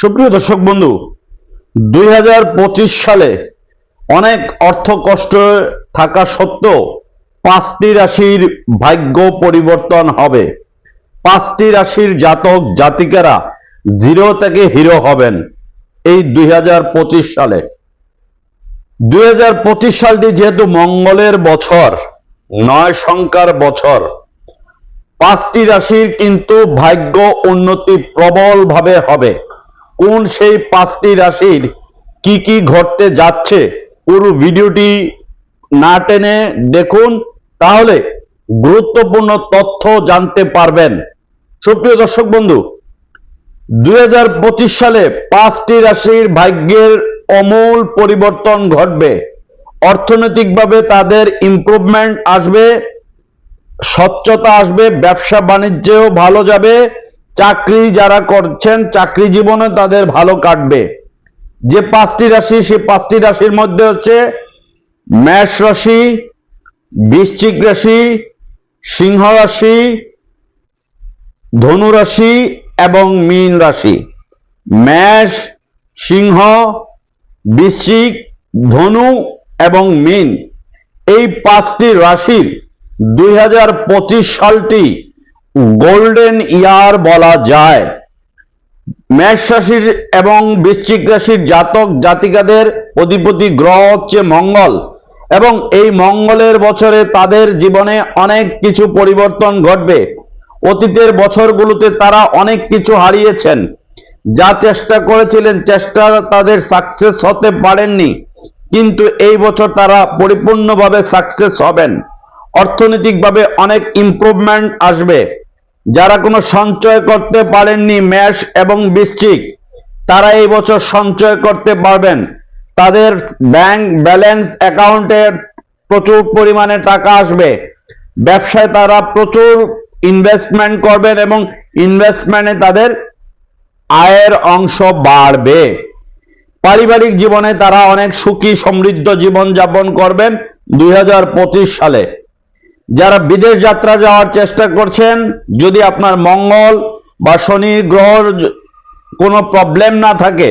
সুপ্রিয় দর্শক বন্ধু, দুই হাজার পঁচিশ সালে অনেক অর্থ কষ্ট থাকা সত্ত্বেও পাঁচটি রাশির ভাগ্য পরিবর্তন হবে। পাঁচটি রাশির জাতক জাতিকারা জিরো থেকে হিরো হবেন এই দুই হাজার পঁচিশ সালে। দুই হাজার পঁচিশ সালটি যেহেতু মঙ্গলের বছর, নয় সংখ্যার বছর, পাঁচটি রাশির কিন্তু ভাগ্য উন্নতি প্রবলভাবে হবে। কোন সেই পাঁচটি রাশির কি কি ঘটতে যাচ্ছে পুরো ভিডিওটি না টেনে দেখুন, তাহলে গুরুত্বপূর্ণ তথ্য জানতে পারবেন। সুপ্রিয় দর্শক বন্ধু দু হাজার পঁচিশ সালে পাঁচটি রাশির ভাগ্যের অমূল পরিবর্তন ঘটবে। অর্থনৈতিকভাবে তাদের ইমপ্রুভমেন্ট আসবে, স্বচ্ছতা আসবে, ব্যবসা বাণিজ্যেও ভালো যাবে চাকরি যারা করছেন, চাকরি জীবনে তাদের ভালো কাটবে। যে পাঁচটি রাশি সে পাঁচটি রাশির মধ্যে হচ্ছে মেষ রাশি, বৃশ্চিক রাশি, সিংহ রাশি, ধনু রাশি এবং মীন রাশি। মেষ, সিংহ, বৃশ্চিক, ধনু এবং মীন। এই পাঁচটি রাশির দুই হাজার পঁচিশ সালটি গোল্ডেন ইয়ার বলা যায়। মেষ রাশির এবং বৃশ্চিক রাশির জাতক জাতিকাদের অধিপতি গ্রহ হচ্ছে মঙ্গল এবং এই মঙ্গলের বছরে তাদের জীবনে অনেক কিছু পরিবর্তন ঘটবে। অতীতের বছরগুলোতে তারা অনেক কিছু হারিয়েছেন। যা চেষ্টা করেছিলেন, চেষ্টা তাদের সাকসেস হতে পারেননি। কিন্তু এই বছর তারা পরিপূর্ণভাবে সাকসেস হবেন। অর্থনৈতিকভাবে অনেক ইমপ্রুভমেন্ট আসবে। যারা কোনো সঞ্চয় করতে পারেননি ম্যাশ এবং বৃশ্চিক, তারা এই বছর সঞ্চয় করতে পারবেন। তাদের ব্যাংক ব্যালেন্স অ্যাকাউন্টে প্রচুর পরিমাণে টাকা আসবে। ব্যবসায় তারা প্রচুর ইনভেস্টমেন্ট করবেন এবং ইনভেস্টমেন্টে তাদের আয়ের অংশ বাড়বে। পারিবারিক জীবনে তারা অনেক সুখী সমৃদ্ধ জীবন যাপন করবেন দুই হাজার পঁচিশ সালে। যারা বিদেশ যাত্রা যাওয়ার চেষ্টা করছেন, যদি আপনার মঙ্গল বা শনি গ্রহর কোনো প্রবলেম না থাকে,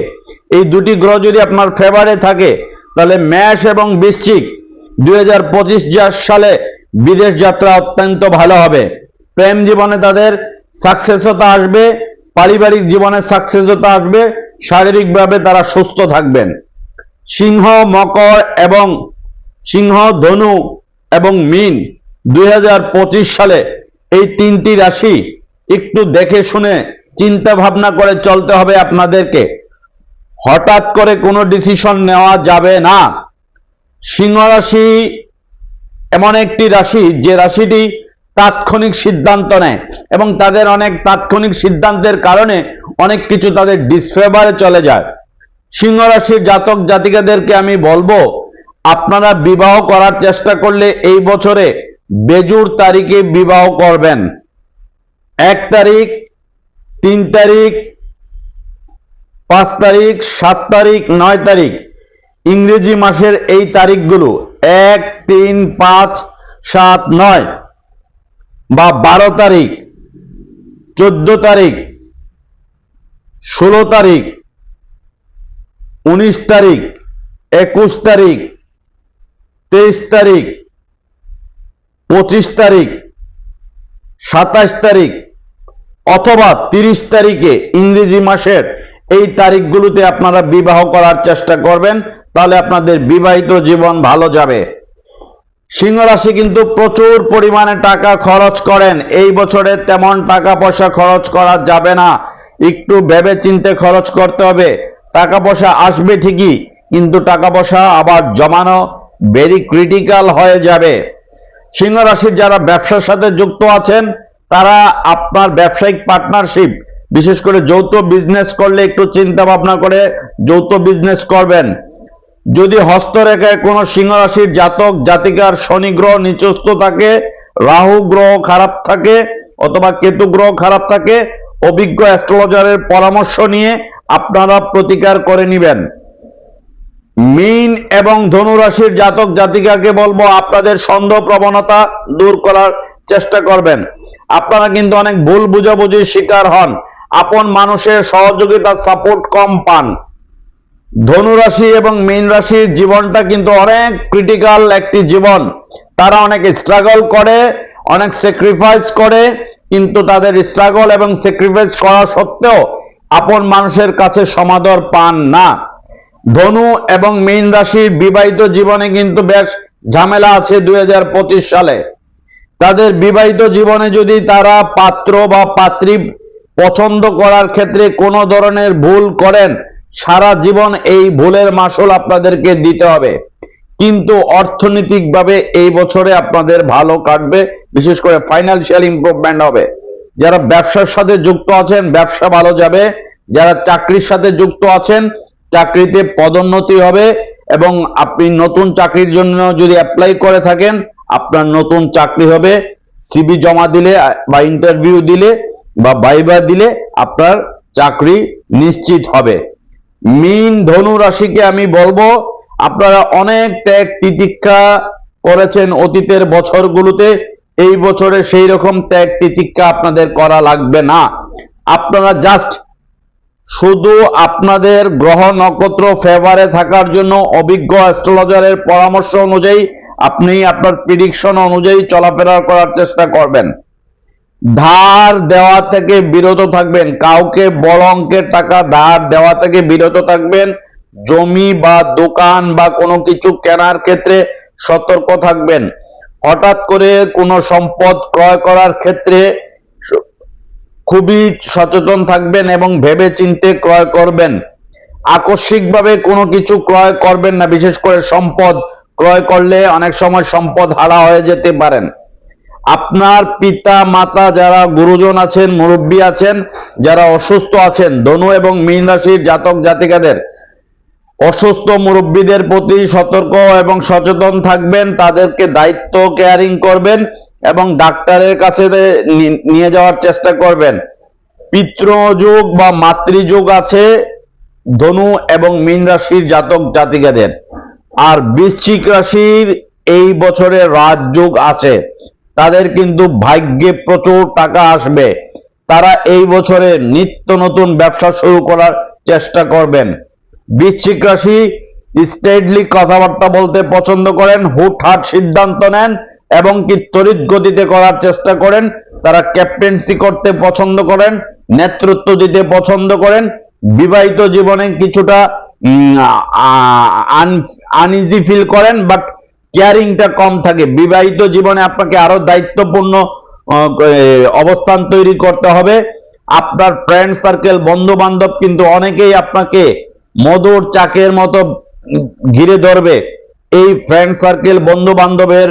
এই দুটি গ্রহ যদি আপনার ফেভারে থাকে, তাহলে ম্যাশ এবং বৃশ্চিক দুই সালে বিদেশ যাত্রা অত্যন্ত ভালো হবে। প্রেম জীবনে তাদের সাকসেসতা আসবে, পারিবারিক জীবনে সাকসেসতা আসবে, শারীরিকভাবে তারা সুস্থ থাকবেন। সিংহ, মকর এবং সিংহ, ধনু এবং মিন দুই হাজার পঁচিশ সালে এই তিনটি রাশি একটু দেখে শুনে চিন্তা ভাবনা করে চলতে হবে আপনাদেরকে। হঠাৎ করে কোনো ডিসিশন নেওয়া যাবে না। সিংহ রাশি এমন একটি রাশি, যে রাশিটি তাৎক্ষণিক সিদ্ধান্ত নেয় এবং তাদের অনেক তাৎক্ষণিক সিদ্ধান্তের কারণে অনেক কিছু তাদের ডিসফেভারে চলে যায়। সিংহ রাশির জাতক জাতিকাদেরকে আমি বলব, আপনারা বিবাহ করার চেষ্টা করলে এই বছরে বেজুর তারিখে বিবাহ করবেন। এক তারিখ, তিন তারিখ, পাঁচ তারিখ, সাত তারিখ, নয় তারিখ। ইংরেজি মাসের এই তারিখগুলো এক, তিন, পাঁচ, সাত, নয় বা বারো তারিখ, চোদ্দ তারিখ, ষোলো তারিখ, উনিশ তারিখ, একুশ তারিখ, তেইশ তারিখ পঁচিশ তারিখ, সাতাশ তারিখ অথবা তিরিশ তারিখে ইংরেজি মাসের এই তারিখগুলোতে আপনারা বিবাহ করার চেষ্টা করবেন, তাহলে আপনাদের বিবাহিত জীবন ভালো যাবে। সিংহ রাশি কিন্তু প্রচুর পরিমাণে টাকা খরচ করেন, এই বছরে তেমন টাকা পয়সা খরচ করা যাবে না। একটু ভেবে চিন্তে খরচ করতে হবে। টাকা পয়সা আসবে ঠিকই, কিন্তু টাকা পয়সা আবার জমানো ভেরি ক্রিটিক্যাল হয়ে যাবে। সিংহ রাশির যারা ব্যবসার সাথে যুক্ত আছেন, তারা আপনার ব্যবসায়িক পার্টনারশিপ বিশেষ করে যৌথ বিজনেস করলে একটু চিন্তা ভাবনা করে যৌথ বিজনেস করবেন। যদি হস্তরেখায় কোনো সিংহ রাশির জাতক, জাতিকার শনি গ্রহ নিচস্থ থাকে, রাহু গ্রহ খারাপ থাকে, অথবা কেতু গ্রহ খারাপ থাকে, অভিজ্ঞ অ্যাস্ট্রোলজারের পরামর্শ নিয়ে আপনারা প্রতিকার করে নেবেন। মীন এবং ধনুরাশির জাতক জাতিকাকে বলব আপনাদের সন্দেহ প্রবণতা দূর করার চেষ্টা করবেন। আপনারা কিন্তু অনেক ভুল বুঝাবুঝির শিকার হন। আপন মানুষের সহযোগিতা, সাপোর্ট কম পান। ধনুরাশি এবং মীন রাশির জীবনটা কিন্তু অনেক ক্রিটিক্যাল একটি জীবন। তারা অনেক স্ট্রাগল করে, অনেক স্যাক্রিফাইস করে, কিন্তু তাদের স্ট্রাগল এবং স্যাক্রিফাইস করা সত্ত্বেও আপন মানুষের কাছে সমাদর পান না। ধনু এবং মীন রাশির বিবাহিত জীবনে কিন্তু বেশ ঝামেলা আছে দুই হাজার পঁচিশ সালে। তাদের বিবাহিত জীবনে যদি তারা পাত্র বা পাত্রী পছন্দ করার ক্ষেত্রে কোনো ধরনের ভুল করেন, সারা জীবন এই ভুলের মাসুল আপনাদেরকে দিতে হবে। কিন্তু অর্থনৈতিকভাবে এই বছরে আপনাদের ভালো কাটবে, বিশেষ করে ফাইন্যান্সিয়াল ইমপ্রুভমেন্ট হবে। যারা ব্যবসার সাথে যুক্ত আছেন, ব্যবসা ভালো যাবে। যারা চাকরির সাথে যুক্ত আছেন চাকরিতে পদোন্নতি হবে এবং আপনি নতুন চাকরির জন্য যদি অ্যাপ্লাই করে থাকেন, আপনার নতুন চাকরি হবে। সিবি জমা দিলে বা ইন্টারভিউ দিলে বা বাইবা দিলে আপনার চাকরি নিশ্চিত হবে। মিন ধনু রাশিকে আমি বলব, আপনারা অনেক ত্যাগ তিতিক্ষা করেছেন অতীতের বছরগুলোতে, এই বছরে সেই রকম ত্যাগ তিতিক্ষা আপনাদের করা লাগবে না। আপনারা জাস্ট শুধু আপনাদের গ্রহ নক্ষত্র ফেভারে থাকার জন্য অভিজ্ঞ অ্যাস্ট্রোলজারের পরামর্শ অনুযায়ী আপনি আপনার প্রিডিকশন অনুযায়ী চলাফেরা করার চেষ্টা করবেন। ধার দেওয়া থেকে বিরত থাকবেন। কাউকে বড় অঙ্কের টাকা ধার দেওয়া থেকে বিরত থাকবেন। জমি বা দোকান বা কোনো কিছু কেনার ক্ষেত্রে সতর্ক থাকবেন। হঠাৎ করে কোনো সম্পদ ক্রয় করার ক্ষেত্রে খুবই সচেতন থাকবেন এবং ভেবে চিন্তে ক্রয় করবেন। আকস্মিকভাবে কোনো কিছু ক্রয় করবেন না, বিশেষ করে সম্পদ। ক্রয় করলে অনেক সময় সম্পদ হারা হয়ে যেতে পারেন। আপনার পিতা, মাতা যারা গুরুজন আছেন, মুরব্বী আছেন, যারা অসুস্থ আছেন, ধনু এবং মীন রাশির জাতক জাতিকাদের, অসুস্থ মুরব্বীদের প্রতি সতর্ক এবং সচেতন থাকবেন, তাদেরকে দায়িত্ব কেয়ারিং করবেন। এবং ডাক্তারের কাছে নিয়ে যাওয়ার চেষ্টা করবেন। পিতৃযোগ বা মাতৃযোগ আছে ধনু এবং মীন রাশির জাতক জাতিকাদের। আর বৃশ্চিক রাশির এই বছরে রাজযোগ আছে। তাদের কিন্তু ভাগ্যে প্রচুর টাকা আসবে। তারা এই বছরে নিত্য নতুন ব্যবসা শুরু করার চেষ্টা করবেন। বৃশ্চিক রাশি স্টেডলি কথাবার্তা বলতে পছন্দ করেন, হুটহাট সিদ্ধান্ত নেন এবং কি তড়িৎ গতিতে করার চেষ্টা করেন, তারা ক্যাপ্টেন্সি করতে পছন্দ করেন, নেতৃত্ব দিতে পছন্দ করেন, বিবাহিত জীবনে কিছুটা আনইজি ফিল করেন বাট কেয়ারিংটা কম থাকে। বিবাহিত জীবনে আপনাকে আরও দায়িত্বপূর্ণ অবস্থান তৈরি করতে হবে। আপনার ফ্রেন্ড সার্কেল বন্ধু বান্ধব কিন্তু অনেকেই আপনাকে মধুর চাকের মতো ঘিরে ধরবে। এই ফ্রেন্ড সার্কেল বন্ধু বান্ধবের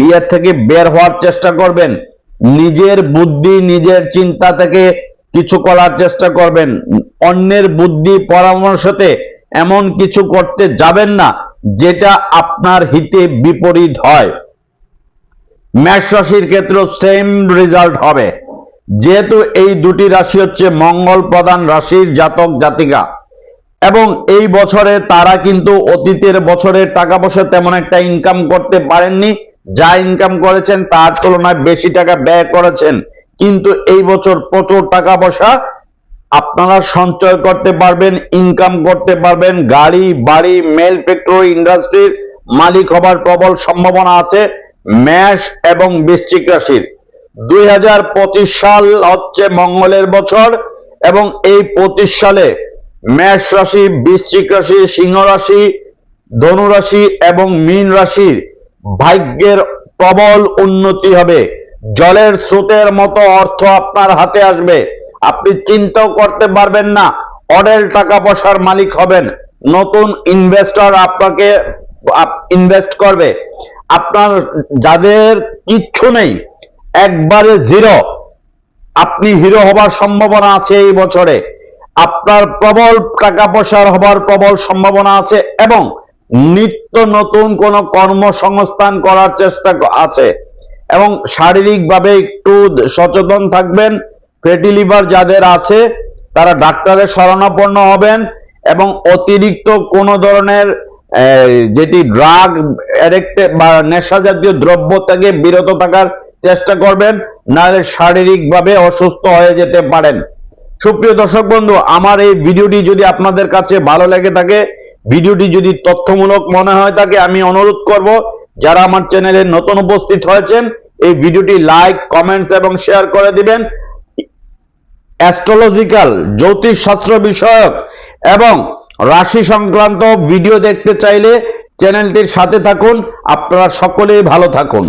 ইয়ের থেকে বের হওয়ার চেষ্টা করবেন। নিজের বুদ্ধি, নিজের চিন্তা থেকে কিছু করার চেষ্টা করবেন। অন্যের বুদ্ধি পরামর্শতে এমন কিছু করতে যাবেন না, যেটা আপনার হিতে বিপরীত হয়। মেষ রাশির ক্ষেত্রে সেম রেজাল্ট হবে। যেহেতু এই দুটি রাশি হচ্ছে মঙ্গল প্রধান রাশির জাতক জাতিকা। এবং এই বছরে তারা কিন্তু অতীতের বছরে টাকা পয়সা তেমন একটা ইনকাম করতে পারেননি। যা ইনকাম করেছেন তার তুলনায় বেশি টাকা ব্যয় করেছেন। কিন্তু এই বছর প্রচুর টাকা পয়সা আপনারা সঞ্চয় করতে পারবেন ইনকাম করতে পারবেন। গাড়ি, বাড়ি মেল ফ্যাক্টরি ইন্ডাস্ট্রির মালিক হবার প্রবল সম্ভাবনা আছে। ম্যাশ এবং বৃশ্চিক রাশির। দুই হাজার পঁচিশ সাল হচ্ছে মঙ্গলের বছর এবং এই পঁচিশ সালে মেষ রাশি, বৃশ্চিক রাশি, সিংহ রাশি, ধনু রাশি এবং মীন রাশির ভাগ্যের প্রবল উন্নতি হবে। জলের স্রোতের মতো অর্থ আপনার হাতে আসবে। আপনি চিন্তাও করতে পারবেন না, অডেল টাকা পয়সার মালিক হবেন। নতুন ইনভেস্টর আপনাকে ইনভেস্ট করবে। আপনার যাদের কিচ্ছু নেই, একবারে জিরো আপনি হিরো হবার সম্ভাবনা আছে এই বছরে। আপনার প্রবল টাকা পয়সার হবার প্রবল সম্ভাবনা আছে এবং নিত্য নতুন কোন কর্মসংস্থান করার চেষ্টা আছে এবং শারীরিকভাবে একটু সচেতন থাকবেন। ফ্যাটি লিভার যাদের আছে, তারা ডাক্তারের শরণাপন্ন হবেন এবং অতিরিক্ত কোন ধরনের যেটি ড্রাগ বা নেশা জাতীয় দ্রব্য থেকে বিরত থাকার চেষ্টা করবেন, নাহলে শারীরিকভাবে অসুস্থ হয়ে যেতে পারেন। সুপ্রিয় দর্শক বন্ধু, আমার এই ভিডিওটি যদি আপনাদের কাছে ভালো লেগে থাকে ভিডিওটি যদি তথ্যমূলক মনে হয় তাকে আমি অনুরোধ করব, যারা আমার চ্যানেলে নতুন উপস্থিত হয়েছেন, এই ভিডিওটি লাইক, কমেন্টস এবং শেয়ার করে দিবেন। অ্যাস্ট্রোলজিক্যাল জ্যোতিষ শাস্ত্র বিষয়ক এবং রাশি সংক্রান্ত ভিডিও দেখতে চাইলে চ্যানেলটির সাথে থাকুন। আপনারা সকলেই ভালো থাকুন।